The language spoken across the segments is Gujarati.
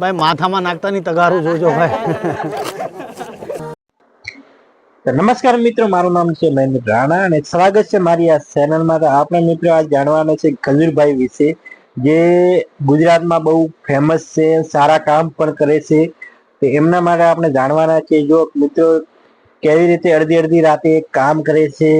ભાઈ, માથામાં નાખતાની તગારું જોજો ભાઈ. નમસ્કાર મિત્રો, મારું નામ છે મહેન્દ્ર રાણા અને સ્વાગત છે મારી આ ચેનલમાં. તો આપણે મિત્રો આજ જાણવાના છે ખજૂરભાઈ વિશે, જે ગુજરાતમાં બહુ ફેમસ છે, સારા કામ પણ કરે છે. તો એમના માટે આપણે જાણવાના છે, જો મિત્રો કેવી રીતે અડધી અડધી રાતે કામ કરે છે,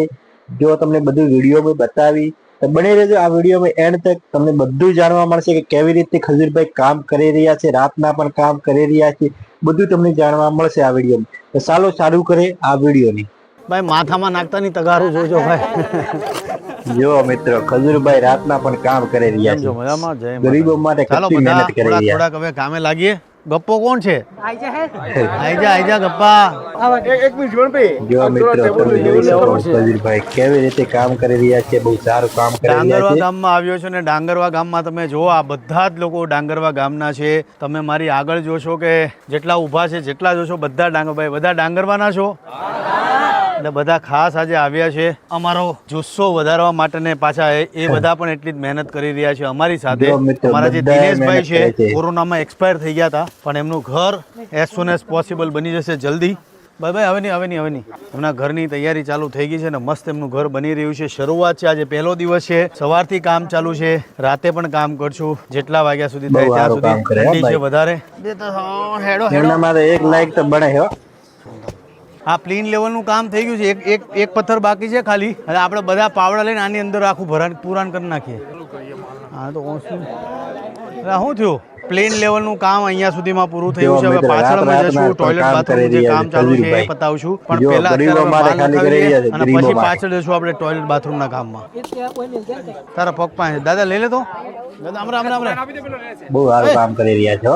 જો તમને બધું વીડિયો બતાવી તો બની રહેજો આ વિડીયોમાં એન્ડ તક તમને બધું જાણવા મળશે કે કેવી રીતે ખજૂરભાઈ કામ કરી રહ્યા છે રાતના પણ કામ કરી રહ્યા છે બધું તમને જાણવા મળશે આ વિડીયોમાં તો ચાલો સારું કરે આ વિડીયોની ભાઈ માથામાં નાખતાની તગારું જોજો ભાઈ. જો મિત્રો ખજૂરભાઈ રાતના પણ કામ કરી રહ્યા છે. મજામાં જય ગરીબો માટે કેટલી મહેનત કરી થોડાક રહ્યા. થોડાક હવે કામે લાગીએ. ગપ્પો કોણ છે? આઈજા આઈજા ગપ્પા. કેવી રીતે કામ કરી રહ્યા છે બહુ સારું કામ કરી ડાંગરવા ગામમાં આવ્યો છો ને ડાંગરવા ગામમાં તમે જુઓ આ બધા જ લોકો ડાંગરવા ગામના છે. તમે મારી આગળ જોશો કે જેટલા ઊભા છે જેટલા જોશો બધા ડાંગરભાઈ બધા ડાંગરવાના છો? એટલે બધા ખાસ આજે આવ્યા છે. અમારો જુસ્સો વધારવા માટે ને પાછા એ બધા પણ એટલી જ મહેનત કરી રહ્યા છે અમારી સાથે. અમારા જે દિનેશભાઈ છે છે. કોરોનામાં એક્સપાયર થઈ ગયા હતા પણ એમનું ઘર એઝ સુન એઝ પોસિબલ બની જશે જલ્દી. ભાઈ ભાઈ હવે નહીં હવે નહીં હવે નહીં. એમના ઘરની તૈયારી ચાલુ થઈ ગઈ છે ને મસ્ત એમનું ઘર બની રહ્યું છે. શરૂઆત છે આજે પહેલો દિવસ છે. સવારથી કામ ચાલુ છે. રાતે પણ કામ કરશું. જેટલા વાગ્યા સુધી થાય ત્યાં સુધી ઠંડી છે વધારે. માટે એક લાઈક તો બને હો. આ પ્લેન લેવલનું કામ થઈ ગયું છે. એક એક એક પથ્થર બાકી છે ખાલી. હવે આપણે બધા પાવડા લઈને આની અંદર આખું ભરાણ પુરાણ કરી નાખીએ. હા તો શું થયું? પ્લેન લેવલનું કામ અહીંયા સુધીમાં પૂરું થયું છે. હવે પાછળ અમે જશું ટોયલેટ બાથરૂમ જે કામ ચાલુ છે એ પતાવશું પણ પહેલા અત્યારે અને પછી પાછળ જશું આપણે ટોયલેટ બાથરૂમના કામમાં. તારા પગ પાસે દાદા લઈ લે તો. દાદા આમરા આમરા આમરા બહુ સારું કામ કરી રહ્યા છો.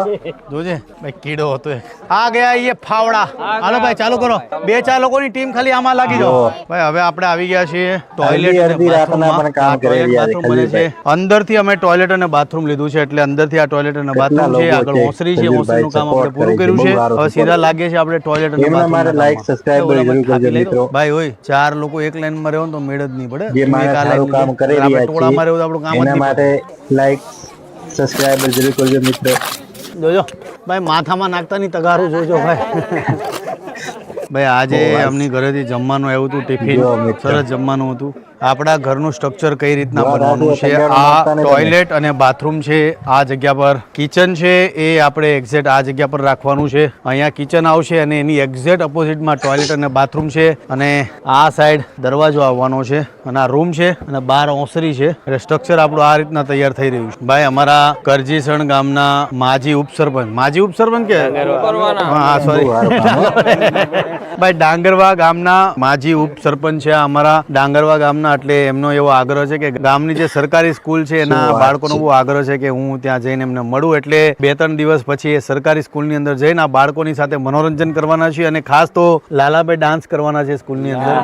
જોજે ભાઈ કીડો હતો આ ગયા એ ફાવડા. હાલો ભાઈ ચાલુ કરો. બે ચાર લોકોની ટીમ ખાલી આમાં લાગી જાઓ. ભાઈ હવે આપણે આવી ગયા છીએ ટોયલેટ અડધી રાતના પણ કામ કરી રહ્યા છે અંદરથી અમે ટોયલેટ અને બાથરૂમ લીધું છે એટલે અંદરથી આ ટોયલેટ અને બાથરૂમ છે આગળ ઓસરી છે ઓસરીનું કામ આપણે પૂરું કર્યું છે. હવે સીધા લાગે છે આપણે ટોયલેટ અને એમના મારે લાઈક સબસ્ક્રાઇબ. જરૂર કરજો મિત્રો. ભાઈ હોય ચાર લોકો એક લાઈનમાં રહેવું તો મેળ જ નહીં પડે. જે માણસ સારું કામ. કરી રહ્યા ટોળામાં રહેવું આપણું કામ છે એના માટે લાઈક સબસ્ક્રાઇબ જરૂર કરજો મિત્રો. જોજો. ભાઈ માથામાં નાખતાની તગારું જોજો ભાઈ. ભાઈ આજે અમની ઘરેથી જમવાનું આવ્યું હતું ટિફિન. સરસ જમવાનું હતું. આપણા ઘરનું સ્ટ્રક્ચર કઈ રીતના બનાવવાનું બનવાનું છે? આ ટોયલેટ અને બાથરૂમ છે આ જગ્યા પર કિચન છે એ આપણે એક્ઝેક્ટ આ જગ્યા પર રાખવાનું છે. અહીંયા કિચન આવશે અને એની એક્ઝેક્ટ ઓપોઝિટમાં ટોયલેટ અને બાથરૂમ છે અને આ સાઈડ દરવાજો આવવાનો છે અને આ રૂમ છે અને બહાર ઓસરી છે. એટલે સ્ટ્રક્ચર આપણું આ રીતના તૈયાર થઈ રહ્યું છે. ભાઈ અમારા કરજીસણ ગામના માજી ઉપસરપંચ. માજી ઉપસરપંચ કે? હા સોરી. ભાઈ ડાંગરવા ગામના માજી ઉપસરપંચ છે આ અમારા ડાંગરવા ગામના એટલે એમનો એવો આગ્રહ છે કે ગામની જે સરકારી સ્કૂલ છે એના બાળકોનો બહુ આગ્રહ છે કે હું ત્યાં જઈને એમને મળું. એટલે બે ત્રણ દિવસ પછી એ સરકારી સ્કૂલની અંદર જઈને આ બાળકોની સાથે મનોરંજન કરવાના છે અને ખાસ તો લાલાભાઈ ડાન્સ કરવાના છે સ્કૂલની અંદર.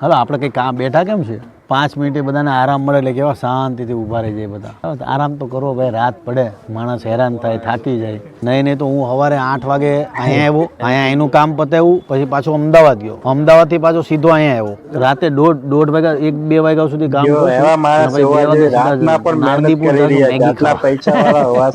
હવે આપણે કંઈ કામ બેઠા કેમ છે પાંચ મિનિટે બધાને આરામ મળે એટલે કેવા શાંતિથી ઊભા રહી જાય બધા. આરામ તો કરો ભાઈ રાત પડે. માણસ હેરાન થાય થાકી જાય. નહીં નહીં તો હું સવારે આઠ વાગે અહીંયા આવ્યો અહીંયા એનું કામ પતાવ્યું પછી પાછો અમદાવાદ ગયો. અમદાવાદથી પાછો સીધો અહીંયા આવ્યો. રાતે દોઢ દોઢ વાગ્યા એક બે વાગ્યા સુધી કામ છું.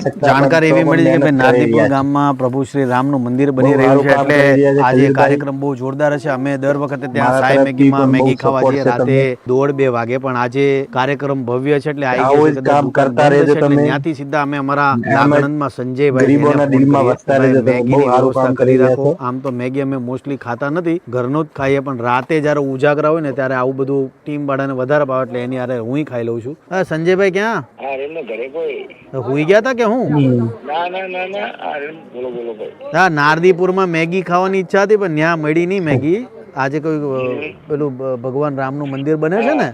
છે જાણકારી એવી મળી છે કે ભાઈ છે. ગામમાં પ્રભુ શ્રી રામનું મંદિર બની રહ્યું છે એટલે છે આજે કાર્યક્રમ બહુ જોરદાર હશે. અમે દર વખતે ત્યાં મારા મેગીમાં મેગી ખાવા જઈએ રાતે. દોઢ બે વાગે પણ આજે કાર્યક્રમ ભવ્ય છે એટલે આવી કામ કરતા રહેજો તમે. ત્યાંથી સીધા અમે અમારા નાગણંદમાં સંજયભાઈ ગરીબોના દિલમાં વસતા રહેજો બહુ સારું કામ કરી રાખો. આમ તો મેગી અમે મોસ્ટલી ખાતા નથી ઘરનો જ ખાઈએ પણ રાતે જ્યારે ઉજાગરા હોય ને ત્યારે આવું બધું ટીમ વાળાને વધારે ભાવે એટલે એની આરે હું ખાઈ લઉં છું. હા સંજયભાઈ ક્યાં? ઘરે કોઈ. હુઈ ગયા હતા કે હું? ના ના ના ના બોલો બોલો ભાઈ. હા નારદીપુરમાં મેગી ખાવાની ઈચ્છા હતી પણ ત્યાં મળી નહીં મેગી. આજે કોઈ પેલું ભગવાન રામનું મંદિર બને છે ને?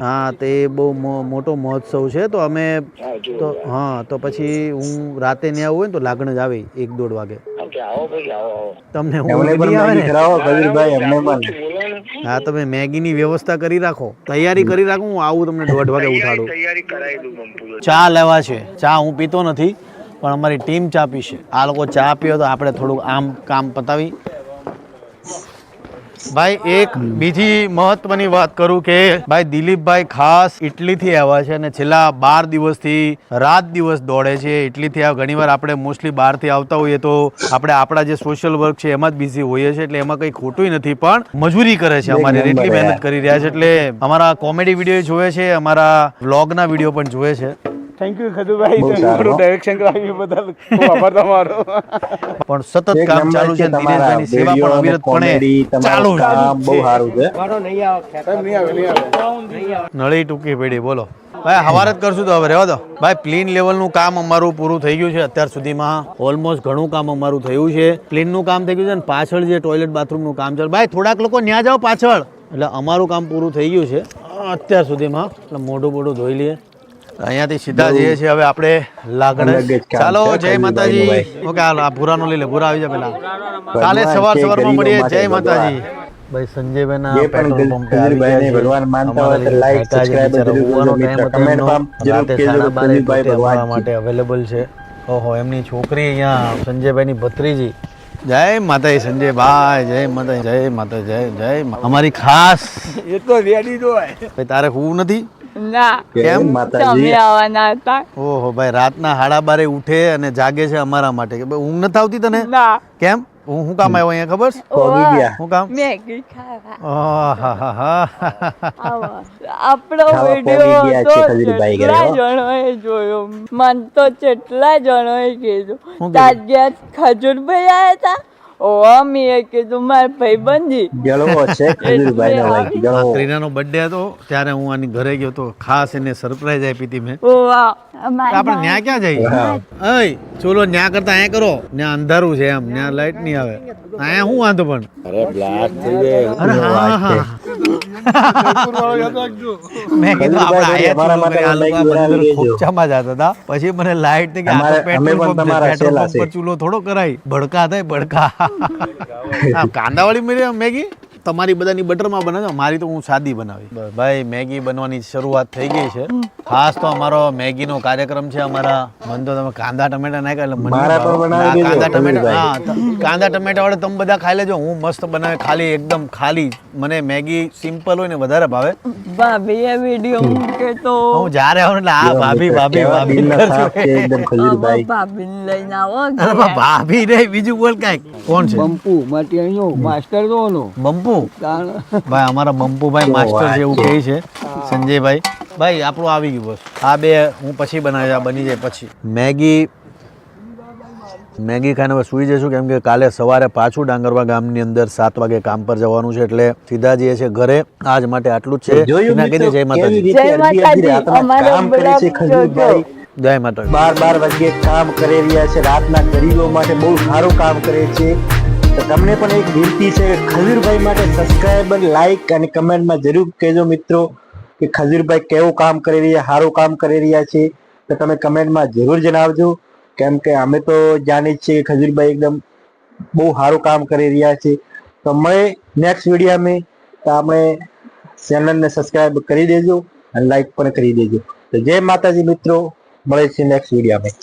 હા તે બહુ મોટો મહોત્સવ છે. તો અમે હા તો હા તો પછી હું રાતે ત્યાં આવું હોય ને તો લાગણ જ આવે એક દોઢ વાગે. ઓકે આવો ભાઈ આવો આવો. તમને હા આવે મેગી ને? તમે વ્યવસ્થા કરી રાખો. તૈયારી કરી રાખો હું આવું તમને દોઢ વાગે ઉઠાડું. તૈયારી કરાવી દઉં બંપુ ચા લેવા છે. ચા હું પીતો નથી પણ અમારી ટીમ ચા પીશે. આ લોકો ચા પીઓ તો આપણે થોડુંક આમ કામ પતાવી ભાઈ એક બીજી મહત્વની વાત કરું કે ભાઈ દિલીપભાઈ ખાસ ઇટલીથી આવ્યા છે અને છેલ્લા બાર દિવસથી રાત દિવસ દોડે છે. ઇટલીથી આ ઘણીવાર આપણે મોસ્ટલી બહારથી આવતા હોઈએ તો આપણે આપણા જે સોશિયલ વર્ક છે એમાં જ બિઝી હોઈએ છીએ એટલે એમાં કંઈ ખોટું નથી પણ મજૂરી કરે છે અમારી એટલી મહેનત કરી રહ્યા છે. એટલે અમારા કોમેડી વીડિયો જોવે છે અમારા વ્લોગના વીડિયો પણ જોવે છે. થેન્ક યુ ખદુભાઈ બહુ તમે સારું, મારું હો. ડાયરેક્શન કરાવી બદલ. ખૂબ આભાર તમારો. પણ સતત કામ ચાલુ છે દિનેશભાઈની સેવા પણ અવિરતપણે ચાલુ છે. કામ બહુ સારું છે. મારો નહીં આવે નહીં આવે નળી ટૂંકી પડી બોલો. ભાઈ હવાર જ કરશું તો હવે રહેવા દો. ભાઈ પ્લીન લેવલનું કામ અમારું પૂરું થઈ ગયું છે અત્યાર સુધીમાં. ઓલમોસ્ટ ઘણું કામ અમારું થયું છે. પ્લીનનું કામ થઈ ગયું છે અને પાછળ જે ટોયલેટ બાથરૂમનું કામ ચાલે ભાઈ થોડાક લોકો ન્યા જાઓ પાછળ. એટલે અમારું કામ પૂરું થઈ ગયું છે. અત્યાર સુધીમાં એટલે મોઢું મોઢું ધોઈ લઈએ. અહીંયાથી સીધા જઈએ છીએ. હવે આપણે લાગણ. ચાલો જય માતાજી. ભાઈ. ઓકે હાલો આ ભૂરાનો લઈ લે. ભૂરા આવી જાય પેલા. કાલે સવાર સવારમાં મળીએ. જય માતાજી. ભાઈ સંજયભાઈના પેટ્રોલ પંપે આવી ગયા છે. ભગવાન માનતા હોય તો લાઈક બિચારા જરૂર એમનો. માં જરૂર કેજો તોતે ભગવાન માટે અવેલેબલ છે. ઓહો એમની છોકરી અહીંયા સંજયભાઈની ભત્રીજી. જય માતાજી સંજયભાઈ. જય માતા જય માતા જય જય અમારી ખાસ એ તો રેડી જ તારે હું નથી? ના કેમ કેમ? માતાજી? તમે આવવાના હતા. ઓહો ભાઈ રાતના હાડા બારે ઉઠે અને જાગે છે અમારા માટે. કે ઊંઘ નથી આવતી તને? ના. કેમ? હું શું કામ આવ્યો અહીંયા ખબર? છે ગયા. શું કામ? મેગી ખાવા. આપણો ખાવા વીડિયો પોગી ગયા તો કેટલા જણોએ જોયો મન તો કેટલા જણોએ કીધું. કીધું? તાજ્યા ખજૂરભાઈ આવ્યા હતા ઓ મેં કીધું મારા ભાઈબંધી જળવો છે ખજૂરભાઈનો ભાઈ આ જળવો ક્રીનાનો બર્થડે હતો ત્યારે હું આની ઘરે ગયો તો ખાસ એને સરપ્રાઈઝ આપી હતી મેં. ઓ વાહ. આપણે ન્યા ક્યાં જઈએ? અય ચોલો ન્યા કરતા અહીંયા કરો. ન્યા અંધારું છે એમ ન્યા લાઈટ નહીં આવે. અહીંયા શું વાંધો પણ? અરે બ્લાસ્ટ થઈ જાય અરે હા હા મેં કીધું આપણે આયા માટે કરી, આ લોકો આ બનાવી બધા દેજો. ખોપચામાં જતા હતા. પછી મને લાઈટ થઈ કે આ તો અમારે- અમે પેટ્રોલ પંપ પેટ્રોલ પંપ પર ચૂલો થોડો કરાય. ભડકા થાય ભડકા. કાંદાવાળી મેગી? તમારી બધાની બટરમાં બનાવજો. મારી તો હું સાદી બનાવી ભાઈ મેગી બનવાની શરૂઆત થઈ ગઈ છે. ખાસ તો અમારો મેગીનો કાર્યક્રમ છે અમારા. મન તો તમે કાંદા ટમેટા નાખ્યા એટલે મને કાંદા ટમેટા હા કાંદા ટમેટા વાળે તમે બધા ખાઈ લેજો. હું મસ્ત બનાવે ખાલી એકદમ ખાલી મને મેગી સિમ્પલ હોય ને વધારે ભાવે. ભાભીએ વિડિયો મૂકે તો. હું જા રહ્યો એટલે આ ભાભી ભાભી ભાભી. એકદમ ખજૂરભાઈ ભાભીને લઈને આવો અરે ભાભી નહીં બીજું બોલ કાંઈક. કોણ છે? બંપુ માટે અહીંનો માસ્ટર તો બમ્પુ બંપુ? ભાઈ અમારા બંપુભાઈ માસ્ટર જેવું. કહે છે. સંજયભાઈ ભાઈ આપણું આવી ગયું બસ. આ બે હું પછી બનાવી બની જાય પછી. મેગી મેગી ખાઈને હવે સૂઈ જઈશું કેમ કે કાલે સવારે પાછું ડાંગરવા ગામની અંદર સાત વાગે કામ પર જવાનું છે એટલે સીધા જઈએ છે ઘરે આજ માટે આટલું જ છે. જોયું માતાજી. જય માતાજી. માતાજી. બાર બાર વાગે કામ કરી રહ્યા છે રાતના ગરીબો માટે બહુ સારું કામ કરે છે. તો તમને પણ એક વિનંતી છે ખજીરભાઈ માટે સબસ્ક્રાઈબર લાઈક અને કમેન્ટમાં જરૂર કહેજો મિત્રો કે ખજીરભાઈ કેવું કામ કરી રહ્યા સારું કામ કરી રહ્યા છે. તો તમે કમેન્ટમાં જરૂર જણાવજો. કેમ કે અમે તો જાણીએ છીએ કે ખજૂરભાઈ એકદમ બહુ સારું કામ કરી રહ્યા છે. તો મળે નેક્સ્ટ વિડીયોમાં તો આપણે ચેનલને સબસ્ક્રાઈબ કરી દેજો અને લાઈક પણ કરી દેજો. તો જય માતાજી મિત્રો. મળે છે નેક્સ્ટ વિડીયોમાં